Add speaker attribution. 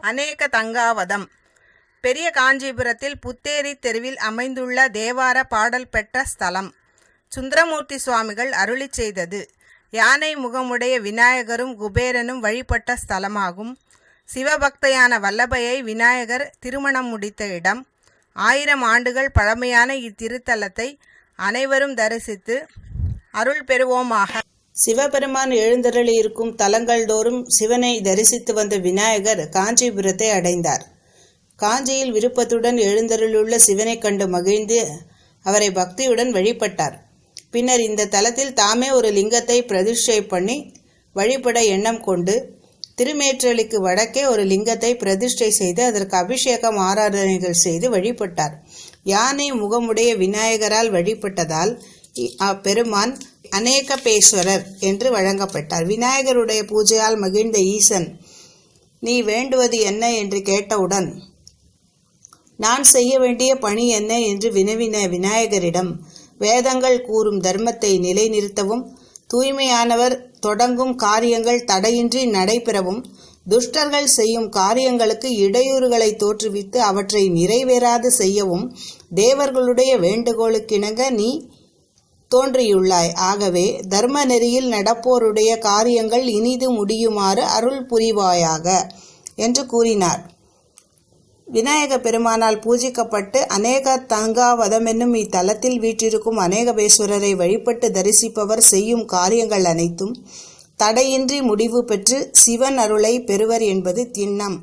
Speaker 1: அநேக தங்காவதம். பெரிய காஞ்சிபுரத்தில் புத்தேரி தெருவில் அமைந்துள்ள தேவார பாடல் பெற்ற ஸ்தலம். சுந்தரமூர்த்தி சுவாமிகள் அருளிச் செய்தது. யானை முகமுடைய விநாயகரும் குபேரனும் வழிபட்ட ஸ்தலமாகும். சிவபக்தையான வல்லபையை விநாயகர் திருமணம் முடித்த இடம். ஆயிரம் ஆண்டுகள் பழமையான இத்திருத்தலத்தை அனைவரும் தரிசித்து அருள் பெறுவோமாக.
Speaker 2: சிவபெருமான் எழுந்தருளி இருக்கும் தலங்கள் தோறும் சிவனை தரிசித்து வந்த விநாயகர் காஞ்சிபுரத்தை அடைந்தார். காஞ்சியில் விருப்பத்துடன் எழுந்தருளுள்ள சிவனை கண்டு மகிழ்ந்து அவரை பக்தியுடன் வழிபட்டார். பின்னர் இந்த தலத்தில் தாமே ஒரு லிங்கத்தை பிரதிஷ்டை பண்ணி வழிபட எண்ணம் கொண்டு திருமேற்றலிக்கு வடக்கே ஒரு லிங்கத்தை பிரதிஷ்டை செய்து அதற்கு அபிஷேகம் ஆராதனைகள் செய்து வழிபட்டார். யானை முகமுடைய விநாயகரால் வழிபட்டதால் அப்பெருமான் அநேகபேஸ்வரர் என்று வழங்கப்பட்டார். விநாயகருடைய பூஜையால் மகிழ்ந்த ஈசன் நீ வேண்டுவது என்ன? என்று கேட்டவுடன் நான் செய்ய வேண்டிய பணி என்ன? என்று வினவின விநாயகரிடம் வேதங்கள் கூறும் தர்மத்தை நிலைநிறுத்தவும் தூய்மையானவர் தொடங்கும் காரியங்கள் தடையின்றி நடைபெறவும் துஷ்டர்கள் செய்யும் காரியங்களுக்கு இடையூறுகளை தோற்றுவித்து அவற்றை நிறைவேறாது செய்யவும் தேவர்களுடைய வேண்டுகோளுக்கிணங்க நீ தோன்றியுள்ளாய். ஆகவே தர்ம நெறியில் நடப்போருடைய காரியங்கள் இனிது முடியுமாறு அருள் புரிவாயாக என்று கூறினார். விநாயக பெருமானால் பூஜிக்கப்பட்டு அநேக தங்காவதம் என்னும் இத்தலத்தில் வீற்றிருக்கும் அநேகபேஸ்வரரை வழிபட்டு தரிசிப்பவர் செய்யும் காரியங்கள் அனைத்தும் தடையின்றி முடிவு பெற்று சிவன் அருளை பெறுவர் என்பது திண்ணம்.